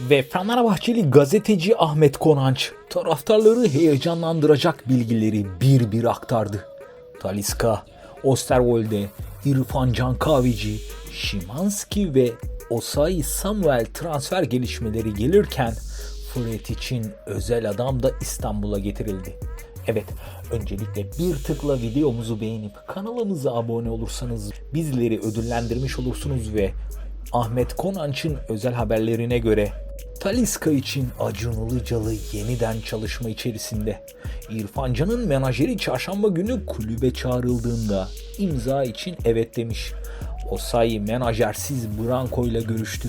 Ve Fenerbahçeli gazeteci Ahmet Konanç taraftarları heyecanlandıracak bilgileri bir bir aktardı. Taliska, Osterwolde, İrfan Can Kahveci, Şimanski ve Osayi Samuel transfer gelişmeleri gelirken Fred için özel adam da İstanbul'a getirildi. Evet, öncelikle bir tıkla videomuzu beğenip kanalımıza abone olursanız bizleri ödüllendirmiş olursunuz ve Ahmet Konanç'ın özel haberlerine göre Taliska için Acun Ilıcalı yeniden çalışma içerisinde. İrfan Can'ın menajeri çarşamba günü kulübe çağrıldığında imza için evet demiş. Osayi menajersiz Branko ile görüştü.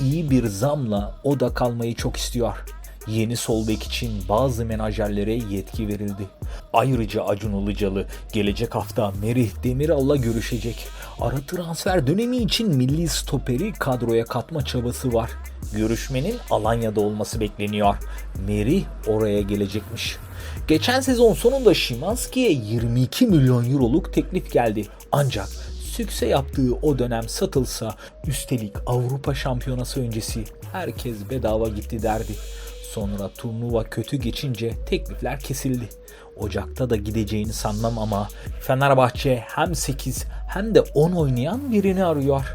İyi bir zamla o da kalmayı çok istiyor. Yeni sol bek için bazı menajerlere yetki verildi. Ayrıca Acun Ilıcalı gelecek hafta Merih Demiral'la görüşecek. Ara transfer dönemi için milli stoperi kadroya katma çabası var. Görüşmenin Alanya'da olması bekleniyor. Merih oraya gelecekmiş. Geçen sezon sonunda Şimanski'ye 22 milyon euroluk teklif geldi. Ancak sükse yaptığı o dönem satılsa üstelik Avrupa Şampiyonası öncesi herkes bedava gitti derdi. Sonra turnuva kötü geçince teklifler kesildi. Ocak'ta da gideceğini sanmam ama Fenerbahçe hem 8 hem de 10 oynayan birini arıyor.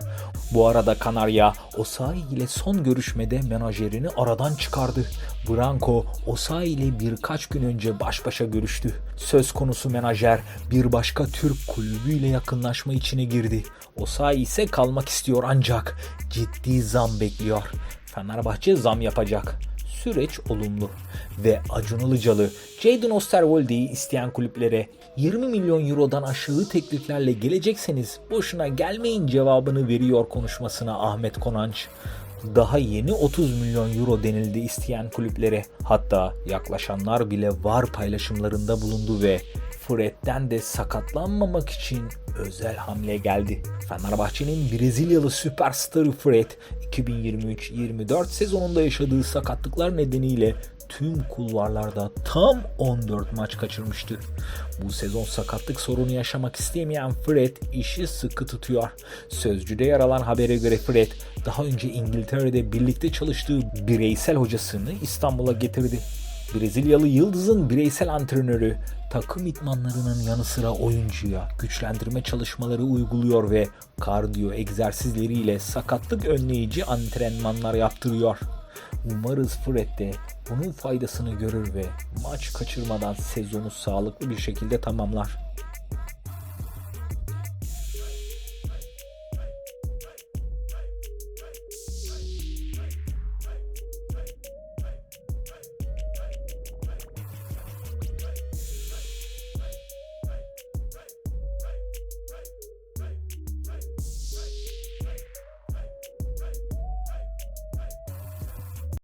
Bu arada Kanarya Osayi ile son görüşmede menajerini aradan çıkardı. Branko Osayi ile birkaç gün önce baş başa görüştü. Söz konusu menajer bir başka Türk kulübüyle yakınlaşma içine girdi. Osayi ise kalmak istiyor ancak ciddi zam bekliyor. Fenerbahçe zam yapacak süreç olumlu. Ve Acun Ilıcalı, Jadon Osterwolde'yi isteyen kulüplere 20 milyon eurodan aşağı tekliflerle gelecekseniz boşuna gelmeyin cevabını veriyor konuşmasına Ahmet Konanç. Daha yeni 30 milyon euro denildi isteyen kulüplere. Hatta yaklaşanlar bile var paylaşımlarında bulundu ve Fred'den de sakatlanmamak için özel hamle geldi. Fenerbahçe'nin Brezilyalı süperstarı Fred 2023-24 sezonunda yaşadığı sakatlıklar nedeniyle tüm kulvarlarda tam 14 maç kaçırmıştı. Bu sezon sakatlık sorunu yaşamak istemeyen Fred işi sıkı tutuyor. Sözcüde yer alan habere göre Fred daha önce İngiltere'de birlikte çalıştığı bireysel hocasını İstanbul'a getirdi. Brezilyalı Yıldız'ın bireysel antrenörü takım itmanlarının yanı sıra oyuncuya güçlendirme çalışmaları uyguluyor ve kardiyo egzersizleriyle sakatlık önleyici antrenmanlar yaptırıyor. Umarız Fred de bunun faydasını görür ve maç kaçırmadan sezonu sağlıklı bir şekilde tamamlar.